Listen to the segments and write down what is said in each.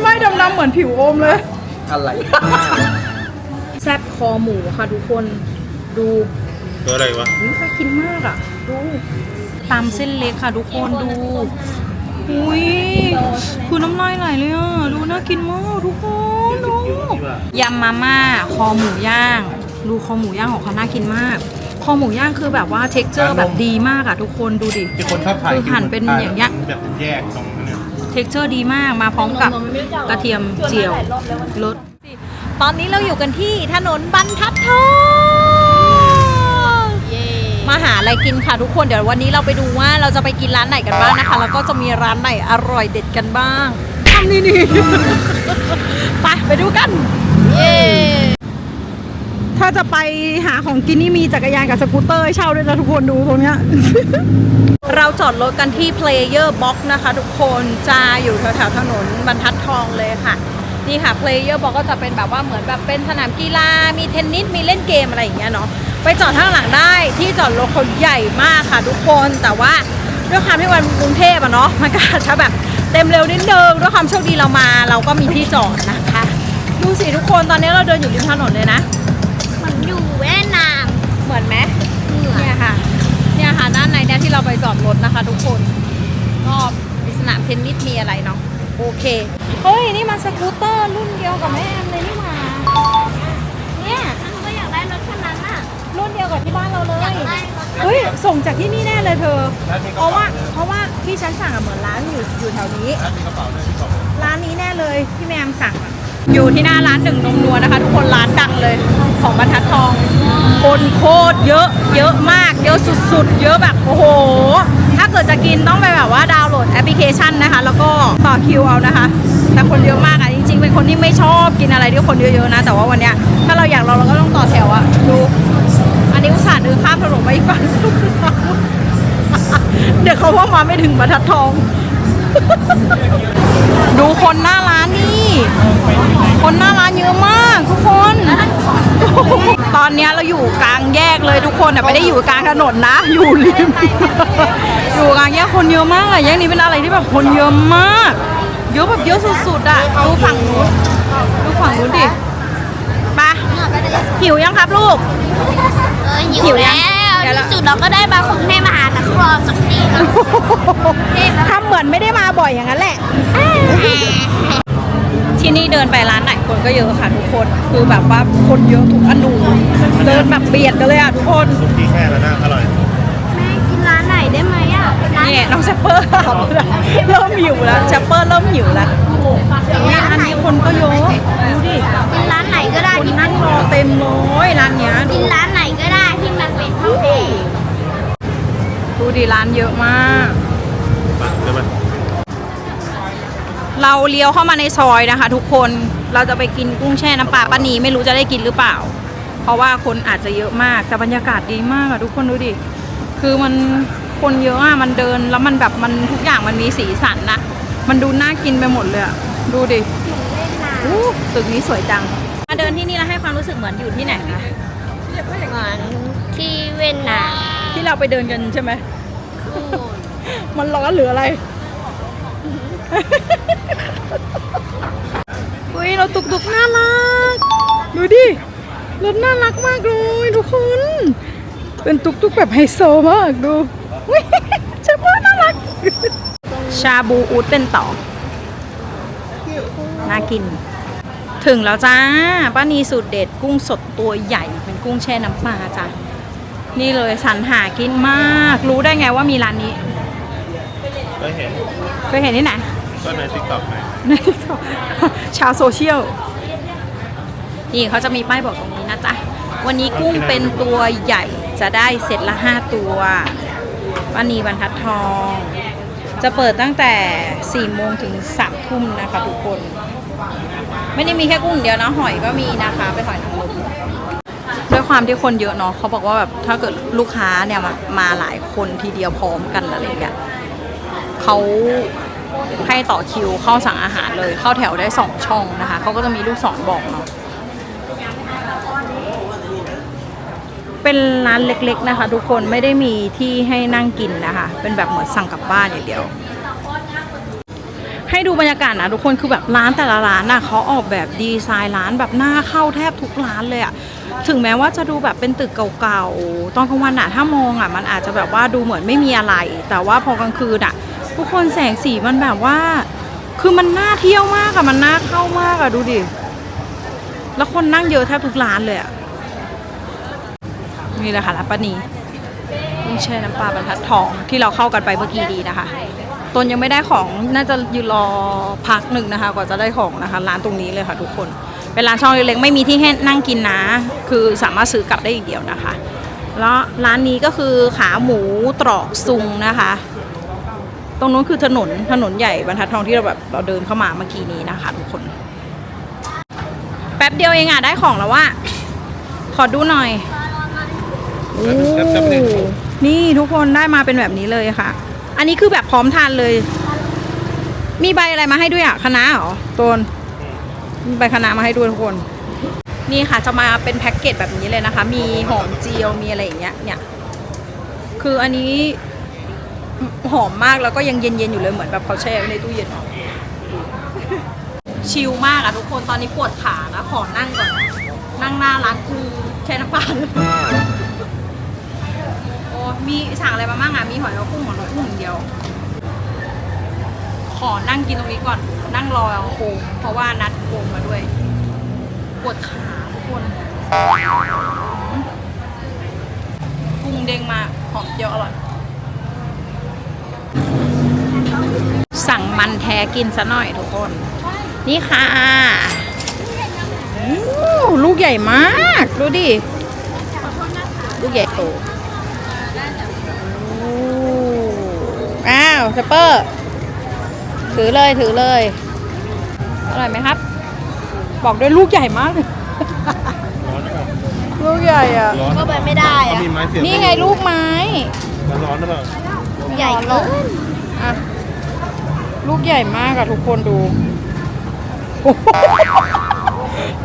ไหม้ดำๆเหมือนผิวโอมเลย อะไรแซ่บคอหมูค่ะทุกคนดูตัวอะไรวะอุ๊ยน่ากินมากอะ ดู ตามเส้นเล็กค่ะทุกคนดู อุ้ยคือน้ำลายไหลเลยอะ ดูน่ากินมากทุกคนดูยำมาม่าคอหมูย่าง ดูคอหมูย่างของเขาน่ากินมาก คอหมูย่างคือแบบว่าเท็กเจอร์แบบดีมากอะทุกคนดูดิที่คนชอบถ่ายคือหั่นเป็นอย่างเงี้ยแบบแยกตรงนั้น เนี่ยเท็กเจอร์ดีมากมาพร้อมกับกระเทียมเจียวรสตอนนี้เราอยู่กันที่ถนนบรรทัดทองมาหาอะไรกินค่ะทุกคนเดี๋ยววันนี้เราไปดูว่าเราจะไปกินร้านไหนกันบ้างนะคะ แล้วก็จะมีร้านไหนอร่อยเด็ดกันบ้างทำนี่นี่ไปไปดูกันเย้ ถ้าจะไปหาของกินนี่มีจักรยานกับสกูตเตอร์เช่าด้วยนะทุกคนดูตรงเนี้ย เราจอดรถกันที่ Player Box นะคะทุกคนจะอยู่แถวๆถนนบรรทัดทองเลยค่ะ นี่ค่ะ Player Box ก็จะเป็นแบบว่าเหมือนแบบเป็นสนามกีฬา มีเทนนิส มีเล่นเกมอะไรอย่างเงี้ยเนาะ ไปจอดข้างหลังได้ที่จอดรถเขาใหญ่มากค่ะทุกคน แต่ว่าด้วยความที่วันกรุงเทพอะเนาะ มันก็อาจจะแบบเต็มเร็วนิดนึงด้วยความโชคดีเรามา เราก็มีที่จอดนะคะ ดูสิทุกคนตอนนี้เราเดินอยู่ริมถนนเลยนะ อนไหมำเหมือนเนี่ยค่ะ เนี่ยค่ะด้านในเนี่ยที่เราไปจอดรถนะคะ ทุกคนก็มีสนามเทนนิสมีอะไรเนาะโอเค เฮ้ย นี่มันสกูตเตอร์รุ่นเดียวกับแม่แอมเลยนี่หว่าเนี่ยฉันก็อยากได้รถคันนั้นอะรุ่นเดียวกับที่บ้านเราเลยอยากได้รถคันเฮ้ย ส่งจากที่นี่แน่เลยเธอ เพราะว่า เพราะว่าที่ฉันสั่งอะเหมือนร้านอยู่อยู่แถวนี้ ร้านนี้แน่เลยที่แมมสั่งอะ อยู่ที่หน้าร้านหนึ่งนมนัวนะคะ ทุกคนร้านดังเลยของบรรทัดทอง คนโคตรเยอะเยอะมาก เยอะสุดๆ เยอะแบบโอ้โห ถ้าเกิดจะกินต้องไปแบบว่าดาวน์โหลดแอปพลิเคชันนะคะ แล้วก็ต่อคิวเอานะคะ แต่คนเยอะมากอะจริงๆ เป็นคนที่ไม่ชอบกินอะไรที่คนเยอะๆนะ แต่ว่าวันเนี้ยถ้าเราอยากลองเราก็ต้องต่อแถวอะดูอันนี้อุตส่าห์เดินข้ามถนนไปอีกฝั่งเดี๋ยวเขาว่ามาไม่ถึงบรรทัดทอง ดูคนหน้าร้านนี่ คนหน้าร้านเยอะมากทุกคน ตอนเนี้ยเราอยู่กลางแยกเลยทุกคนแต่ไม่ได้อยู่กลางถนนนะ อยู่ริม อยู่กลางแยกคนเยอะมากอะแยกนี้เป็นอะไรที่แบบคนเยอะมาก เยอะแบบเยอะสุดๆอะดูฝั่งนู้นดูฝั่งนู้นดิไปหิวยังครับลูก เออหิหิววยัแล้งวเดี๋ยวเราที่สุดเราก็ได้มาคงให้มาหาตะครองสักทีเนอะทำเหมือนไม่ได้มาบ่อยอย่างนั้นแหละ ที่นี่เดินไปร้านไหนคนก็เยอะค่ะทุกคน คือแบบว่าคนเยอะทุกอนูเดินแบบเบียดกันเลยอะทุกคนลูกที่แค่แล้วน่าอร่อยแม่กินร้านไหนได้ไหมอะร้านนี่น้องแชปเปอร์ถามแล้วเริ่มหิวแล้วแชปเปอร์เริ่มหิวแล้วนี่ร้านนี้คนก็เยอะดูดิกินร้านไหนก็ได้คนที่นั่งรอเต็มเลยร้านเนี้ยดูกินร้านไหนก็ได้ที่มันเป็นข้าวแดงดูดิร้านเยอะมากมาเดี๋ยวมา เราเลี้ยวเข้ามาในซอยนะคะ ทุกคนเราจะไปกินกุ้งแช่น้ำปลาป้านีไม่รู้จะได้กินหรือเปล่า เพราะว่าคนอาจจะเยอะมากแต่บรรยากาศดีมากอะทุกคนดูดิคือมันคนเยอะอะมันเดินแล้วมันแบบมันทุกอย่างมันมีสีสันนะมันดูน่ากินไปหมดเลยอะดูดิอู้ตึกนี้สวยจัง มาเดินที่นี่แล้วให้ความรู้สึกเหมือนอยู่ที่ไหนคะเหมือนที่เวียดนามที่เราไปเดินกันใช่ไหมมันร้อนหรืออะไร อุ้ยเราตุกตุกน่ารัก ดูดิ รถน่ารักมากเลยทุกคน เป็นตุกตุกแบบไฮโซมากดูอุ๊ยเชฟว่าน่ารัก ชาบูอูดเป็นต่อ น่ากิน ถึงแล้วจ้า ป้านีสูตรเด็ดกุ้งสดตัวใหญ่เป็นกุ้งแช่น้ำปลาจ้ะนี่เลยสรรหากินมาก รู้ได้ไงว่ามีร้านนี้ก็เห็น เคยเห็นที่ไหน ก็ในติ๊กต็อกไงใน TikTok ชาวโซเชียล นี่เขาจะมีป้ายบอกตรงนี้นะจ๊ะ วันนี้กุ้งเป็นตัวใหญ่จะได้เสร็จละ5ตัววันนี้บรรทัดทอง จะเปิดตั้งแต่4โมงถึง3ทุ่มนะคะทุกคน ไม่ได้มีแค่กุ้งเดียวนะหอยก็มีนะคะเป็นหอยนางรมด้วยความที่คนเยอะเนาะเขาบอกว่าแบบถ้าเกิดลูกค้าเนี่ยมามาหลายคนทีเดียวพร้อมกันอะไรอย่างเงี้ยเขา ให้ต่อคิวเข้าสั่งอาหารเลยเข้าแถวได้สองช่องนะคะเขาก็จะมีลูกศรบอกเนาะเป็นร้านเล็กๆนะคะ ทุกคนไม่ได้มีที่ให้นั่งกินนะคะ เป็นแบบเหมือนสั่งกลับบ้านอย่างเดียว ให้ดูบรรยากาศนะทุกคนคือแบบร้านแต่ละร้านน่ะเขาออกแบบดีไซน์ร้านแบบหน่าเข้าแทบทุกร้านเลยอะถึงแม้ว่าจะดูแบบเป็นตึกเก่าๆตอนกลางวันอะถ้ามองอะมันอาจจะแบบว่าดูเหมือนไม่มีอะไร แต่ว่าพอกลางคืนอะ ทุกคนแสงสีมันแบบว่า คือมันน่าเที่ยวมากอะมันน่าเข้ามากอะดูดิ แล้วคนนั่งเยอะแทบทุกร้านเลยอะนี่แหละค่ะร้านป้านีกุ้งแช่น้ำปลาบรรทัดทองที่เราเข้ากันไปเมื่อกี้ดีนะคะตนยังไม่ได้ของน่าจะยืนรอพักหนึ่งนะคะกว่าจะได้ของนะคะร้านตรงนี้เลยค่ะทุกคนเป็นร้านช่องเล็กๆไม่มีที่ให้นั่งกินนะ คือสามารถซื้อกลับได้อย่างเดียวนะคะ แล้วร้านนี้ก็คือขาหมูตรอกซุงนะคะ ตรงนู้นคือถนนถนนใหญ่บรรทัดทองที่เราแบบเราเดินเข้ามาเมื่อกี้นี้นะคะทุกคน แป๊บเดียวเองอะได้ของแล้วว่า ขอดูหน่อยโอ้นี่ทุกคนได้มาเป็นแบบนี้เลยค่ะ อันนี้คือแบบพร้อมทานเลย มีใบอะไรมาให้ด้วยอะคะนาเหรอต้นมีใบคะนามาให้ด้วยทุกคน นี่ค่ะจะมาเป็นแพ็กเกจแบบนี้เลยนะคะ มีหอมเจียวมีอะไรอย่างเงี้ยเนี่ย คืออันนี้ หอมมากแล้วก็ยังเย็นๆอยู่เลยเหมือนแบบเขาแช่ไว้ในตู้เย็นชิลมากอะทุกคนตอนนี้ปวดขานะขอนั่งก่อนนั่งหน้าร้านกูแช่น้ำปลาเลยโอ้มีสั่งอะไรมาบ้างอะมีหอยนางรมกุ้งหอยนางรมกุ้งอย่างเดียว ขอนั่งกินตรงนี้ก่อน นั่งรอโคงเพราะว่านัดโคงมาด้วยปวดขาทุกคนกุ้งเด้งมากหอมเจียวอร่อย สั่งมันแท้กินซะหน่อยทุกคน นี่ค่ะอู้ลูกใหญ่มาก ดูดิ ลูกใหญ่โตโอ้อ้าวสเปอร์ ถือเลยถือเลย อร่อยไหมครับ บอกด้วยลูกใหญ่มากเลยร้อนหรือเปล่าลูกใหญ่อะร้อนก็ไปไม่ได้เขาอะมีไม้เสียบนี่ไงลูกไม้มันร้อนหรือเปล่าใหญ่เกินอะ ลูกใหญ่มากอะทุกคนดู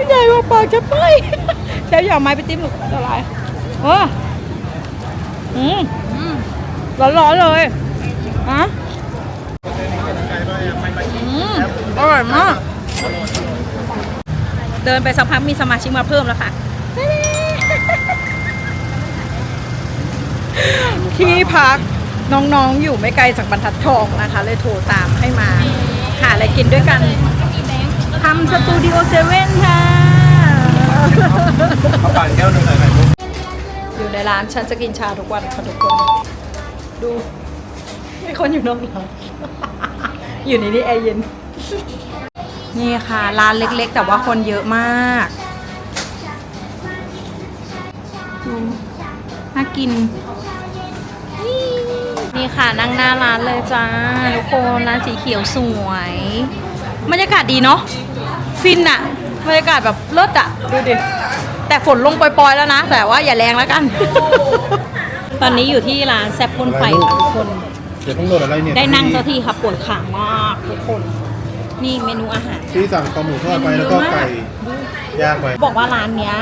ใหญ่กว่าปากจะไปใช้อย่าไม้ไปจิ้มหนูละลายเอออืมร้อนๆเลยอะอืมอร่อยมาก เดินไปสักพักมีสมาชิกมาเพิ่มแล้วค่ะที่พัก น้องๆอยู่ไม่ไกลจากบรรทัดทองนะคะ เลยโทรตามให้มาหาอะไรกินด้วยกันทำสตูดิโอเซเว่นค่ะเขาปั่นแก้วหนึ่งใส่ไข่มุกอยู่ในร้านฉันจะกินชาทุกวันค่ะทุกคน ดูมีคนอยู่นอกร้านอยู่ในนี้แอร์เย็น นี่ค่ะ ร้านเล็กๆ แต่ว่าคนเยอะมากดูน่ากิน นี่ค่ะนั่งหน้าร้านเลยจ้าทุกคนร้านสีเขียวสวยบรรยากาศดีเนาะฟินอะบรรยากาศแบบเลิศอะดูดิแต่ฝนลงปล่อยๆแล้วนะ แต่ว่าอย่าแรงแล้วกัน ตอนนี้อยู่ที่ร้านแซ่บพ่นไฟค่ะทุกคนเดี๋ยวต้องโดนอะไรเนี่ยได้นั่งเจ้าที่ค่ะปวดขามากทุกคนนี่เมนูอาหารที่สั่งคอหมูทอดไปแล้วก็ไก่ย่างไปบอกว่าร้านเนี้ย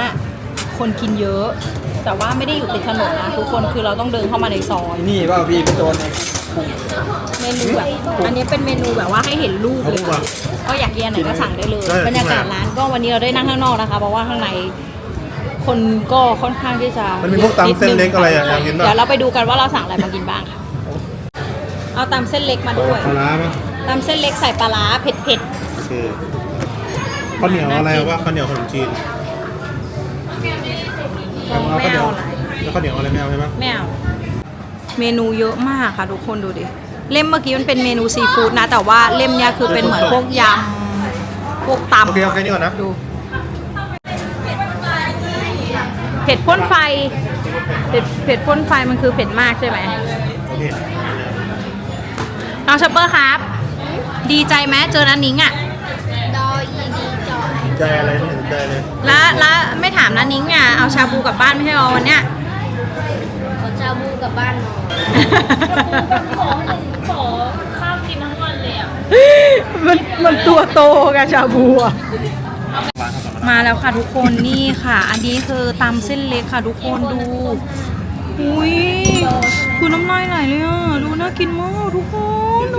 คนกินเยอะ แต่ว่าไม่ได้อยู่ติดถนนนะทุกคนคือเราต้องเดินเข้ามาในซอยนี่เปล่าพี่เป็นโดนเมนูแบบอันนี้เป็นเมนูแบบว่าให้เห็นรูปเลยค่ะก็อยากกินอันไหนก็สั่งได้เลยใช่ บรรยากาศร้านก็วันนี้เราได้นั่งข้างนอกนะคะ เพราะว่าข้างในคนก็ค่อนข้างที่จะมันมีพวกตำเส้นเล็กอะไรอะอยากกินป่ะเดี๋ยวเราไปดูกันว่าเราสั่งอะไรมากินบ้างค่ะเอาตำเส้นเล็กมาด้วยปลาร้าไหมตำเส้นเล็กใส่ปลาร้าเผ็ดโอเคข้าวเหนียวอะไรวะข้าวเหนียวขนมจีน ๆ เอาข้าวไม่เหนียเอาวอะไรแล้วข้าวเหนียวอะไรไม่เอาใช่ไหมไม่เอาเมนูเยอะมากค่ะทุกคนดูดิ เล่มเมื่อกี้มันเป็นเมนูซีฟู้ดนะ แต่ว่าเล่มเนี้ยคือเป็นเหมือนพวกยำพวกตำโอเคเอาแค่นี้ก่อนนะดูเผ็ดพ่นไฟเผ็ดเผ็ดพ่นไฟมันคือเผ็ดมากใช่ไหมโอเคน้องชอปเปอร์ครับ ดีใจไหมเจอนันนิ้งอะดออีดีจอย ใจอะไรไม่เห็นใจเลยแล้วแล้วไม่ถามนันนิ้งอะเอาชาบูกลับบ้านไม่ใช่หรอวันเนี้ย ขอชาบูกลับบ้านหน่อยขอขอข้าวกินทั้งวันเลยอะมันมันตัวโตกับชาบูอะมาแล้วค่ะทุกคนนี่ค่ะ อันนี้คือตำเส้นเล็กค่ะทุกคนดู อุ้ยคือน้ำลายไหลเลยอะ ดูน่ากินมากทุกคนโน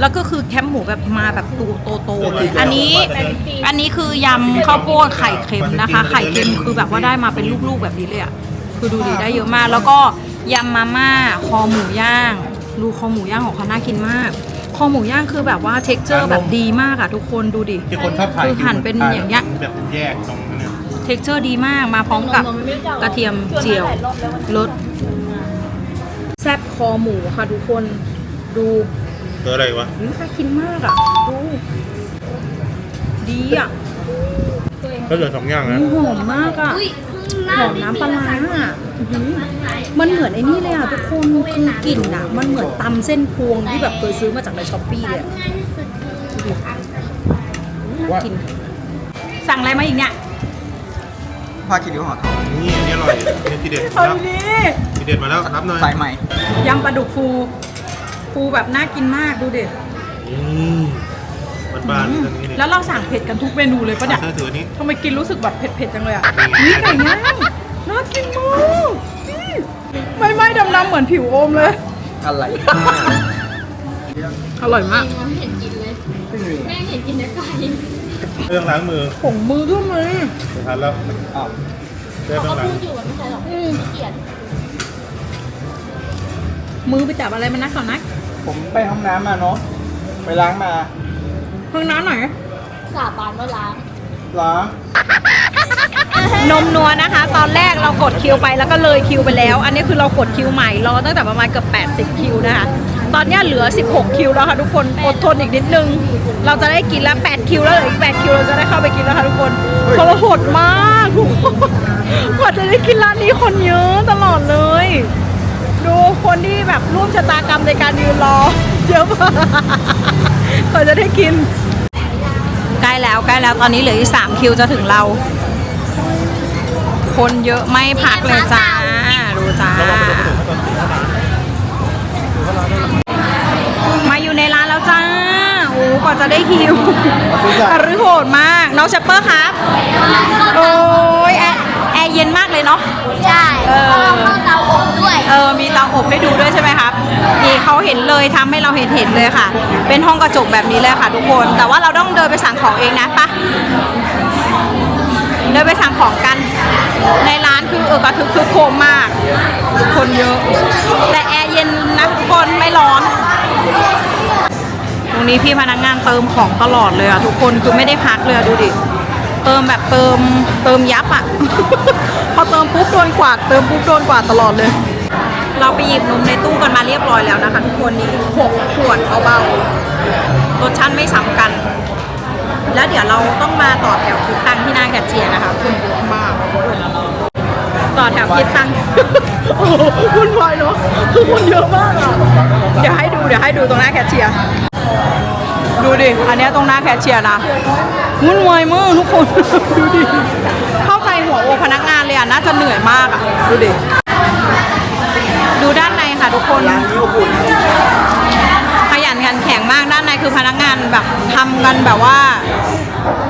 แล้วก็คือแคปหมูแบบมาแบบตูโตๆเลยอันนี้ อันนี้คือยำข้าวโพดไข่เค็มนะคะ ไข่เค็มคือแบบว่าได้มาเป็นลูกๆแบบนี้เลยอะ คือดูดีได้เยอะมาก แล้วก็ยำมาม่า คอหมูย่าง ดูคอหมูย่างของเขาน่ากินมาก คอหมูย่างคือแบบว่าเท็กเจอร์แบบดีมากอะทุกคนดูดิที่คนชอบถ่ายคือหั่นเป็นอย่างเงี้ยแบบแยกตรงนั้น เนี่ยเท็กเจอร์ดีมากมาพร้อมกับกระเทียมเจียวรสแซ่บคอหมูค่ะทุกคนดูเจออะไรวะอุ๊ยน่ากินมากอะดูดีอะก็เหลือสองอย่างนะหอมมากอะอุ้ยหอมน้ำปลาร้าอะอื้อหือมันเหมือนไอ้นี่เลยอะทุกคนคือกลิ่นอะ มันเหมือนตำเส้นพวงที่แบบเคยซื้อมาจากในช้อปปี้เลยอะง่ายที่สุดน่ากินสั่งอะไรมาอีกเนี่ย ผ้าคีริ้วห่อทองนี่อันนี้อร่อยนี่ทีเด็ดเอาแล้วดีทีเด็ดมาแล้วรับหน่อยสายใหม่ยำปลาดุกฟู ฟูแบบน่ากินมากดูดิอืมบ้านๆตรงนี้นี่แล้วเราสั่งเผ็ดกันทุกเมนูเลยปะเนี่ย เธอถืออันนี้ ทำไมกินรู้สึกแบบเผ็ดๆจังเลยอะนี่นี่ไก่ย่างน่ากินมากนี่ไม่ไหม้ดำๆเหมือนผิวโอมเลย อะไรอร่อยมากเห็นกินเลย ไม่มีแม่เห็นกินได้ไก่ เรื่องล้างมือผงมือก็มีสุดท้ายแล้วอ้าวเรื่องเขาล้างพูดอยู่ว่าไม่ใช่หรอกอืมเกลียดมือไปจับอะไรมานักก่อนนักผมไปห้องน้ำมาเนาะไปล้างมาห้องน้ำหน่อย สาบานว่าล้าง ล้างนมนัวนะคะ ตอนแรกเรากดคิวไปแล้วก็เลยคิวไปแล้ว อันนี้คือเรากดคิวใหม่รอตั้งแต่ประมาณเกือบ80 คิวนะคะ ตอนนี้เหลือ 16 คิวแล้วค่ะทุกคนอดทนอีกนิดนึง เราจะได้กินแล้ว8คิวแล้วเหลืออีก8คิวเราจะได้เข้าไปกินแล้วค่ะทุกคนเพราะว่าโหดมากทุกคนกว่าจะได้กินร้านนี้คนเยอะตลอดเลย ดูคนที่แบบร่วมชะตากรรมในการยืนรอเยอะมากกว่าจะได้กินใกล้แล้วใกล้แล้วตอนนี้เหลืออีก3คิวจะถึงเรา คนเยอะไม่พักเลยจ้าดูจ้ามา กว่าจะได้คิวอรือโหดมาก น้องเชปเปอร์ครับ โอ้ยแอร์แอร์เย็นมากเลยเนาะ ใช่เออเพราะเราเข้าเตาอบด้วย เออ มีเตาอบให้ดูด้วยใช่ไหมครับ นี่เขาเห็นเลยทำให้เราเห็นเห็นเลยค่ะ เป็นห้องกระจกแบบนี้เลยค่ะทุกคน แต่ว่าเราต้องเดินไปสั่งของเองนะปะเดินไปสั่งของกัน ในร้านคือเออกระทึกคือโครมมาก คนเยอะ แต่แอร์เย็นนะทุกคนไม่ร้อนต รงนี้พี่พนักงานเติมของตลอดเลยอะทุกคนคือไม่ได้พักเลยอะดูดิ เติมแบบเติมเติมยับอะพอเติมปุ๊บโดนกวาดเติมปุ๊บโดนกวาดตลอดเลย เราไปหยิบนมในตู้กันมาเรียบร้อยแล้วนะคะ ทุกคนนี่หกขวดเบาๆรสชาติไม่ซ้ำกัน แล้วเดี๋ยวเราต้องมาต่อแถวคิดตังค์ที่หน้าแคชเชียร์นะคะคุณเยอะมากต่อแถวคิดตังค์โอ้โหวุ่นวายเนาะคือคนเยอะมากอะเดี๋ยวให้ดูเดี๋ยวให้ดูตรงหน้าแคชเชียร์ ดูดิ อันนี้ตรงหน้าแคชเชียร์นะวุ่นวายมากทุกคน ดูดิ เข้าใจหัวอกพนักงานเลยอะ น่าจะเหนื่อยมากอะ ดูดิ ดูด้านในค่ะทุกคนล้างนิ้วคุณขยันขันแข็งมากด้านในคือพนักงานแบบทำกันแบบว่า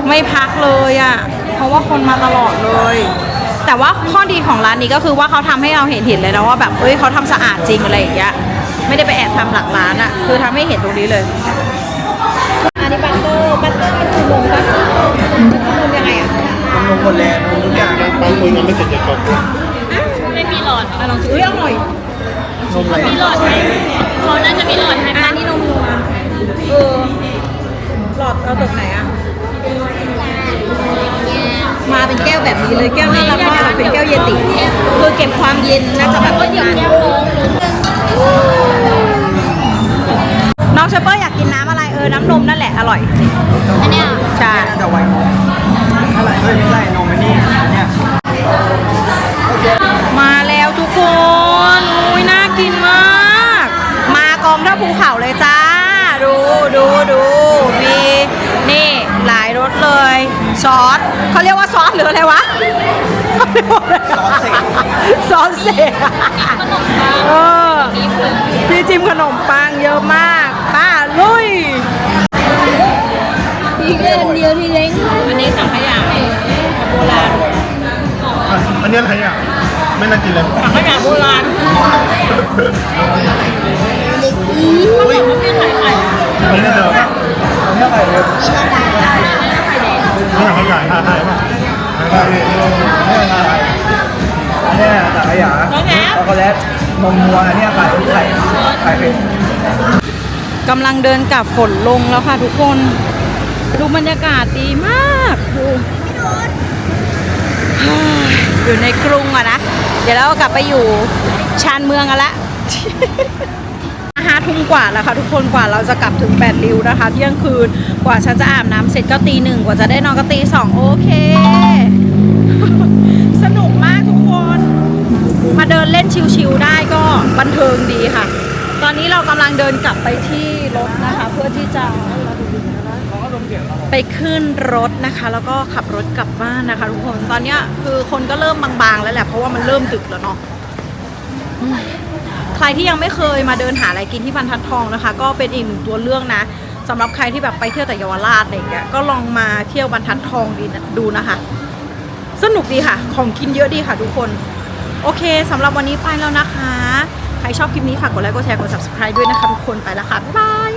ไม่พักเลยอะ่ะ เพราะว่าคนมาตลอดเลยแต่ว่าข้อดีของร้านนี้ก็คือว่าเขาทำให้เราเห็นเห็นเลยนะว่าแบบ เอ้ยเขาทำสะอาดจริงอะไรอย่างเงี้ย ไม่ได้ไปแอบทำหลักร้านอะ่ะคือทำให้เห็นตรงนี้เลย อันนี้บัตเตอร์บัตเตอร์มันคือนมครับนมยังไงอะนมหมดแล้วนมทุกอย่างบางคนยังไม่เสร็จจะกรอบไม่มีหลอดอะลองชิมอุ้ยอร่อยนมอะไรมีหลอดไหมเขาน่าจะมีหลอดให้อัปะนนี้นมนัวเออหลอดเอาตกไหนอะมาเป็นแก้วแบบนี้เลยแก้วน่ารักมากเป็นแก้วเยติคือเก็บความเย็นน่าจะแบบนาน น้องเชปเปอร์อยากกินน้ำอะไรเออน้ำนมนั่นแหละอร่อยอันเนี้ยใช่น่าจะไวนมอะไรเฮ้ยไม่ใช่นมอันนี้อันเนี้ย ซอสเสกซอสเสกเออพี่จิ้มขนมปังเยอะมาก ป้าลุย อีกเรื่องเดียวที่เล้งอันนี้สังขยาโบราณอันนี้อะไรอะ ไม่น่ากินเลยสังขยาโบราณเล้อีไม่ได้เลยอันนี้อะไรเนี่ยไม่เขาใหญ่ท่าทายป่ะไม่ได้พี่ อันนี้สังขยาช็อกโกแลตนมวัวอันนี้ไข่ไข่ไข่เป็นกำลังเดินกลับฝนลงแล้วค่ะทุกคน ดูบรรยากาศดีมากดูอยู่ในกรุงอะนะ เดี๋ยวเรากลับไปอยู่ชานเมืองกันละ ห้าทุ่มกว่าแล้วค่ะทุกคนกว่าเราจะกลับถึงแปดริ้วนะคะ เที่ยงคืนกว่าฉันจะอาบน้ำเสร็จก็ตีหนึ่งกว่าจะได้นอนก็ตีสองโอเค สนุกมากทุกคน มาเดินเล่นชิวๆได้ก็บันเทิงดีค่ะ ตอนนี้เรากำลังเดินกลับไปที่รถนะคะ เพื่อที่จะไปขึ้นรถนะคะ แล้วก็ขับรถกลับบ้านนะคะ ทุกคนตอนเนี้ยคือคนก็เริ่มบางๆแล้วแหละเพราะว่ามันเริ่มดึกแล้วเนาะ ใครที่ยังไม่เคยมาเดินหาอะไรกินที่บรรทัดทองนะคะ ก็เป็นอีกหนึ่งตัวเลือกนะสำหรับใครที่แบบไปเที่ยวแต่เยาวราชอะไรอย่างเงี้ยก็ลองมาเที่ยวบรรทัดทองดีดูนะคะ สนุกดีค่ะ ของกินเยอะดีค่ะทุกคน โอเคสำหรับวันนี้ไปแล้วนะคะ ใครชอบคลิปนี้ฝากกดไลค์กดแชร์กด subscribe ด้วยนะคะทุกคนไปแล้วค่ะบ๊ายบาย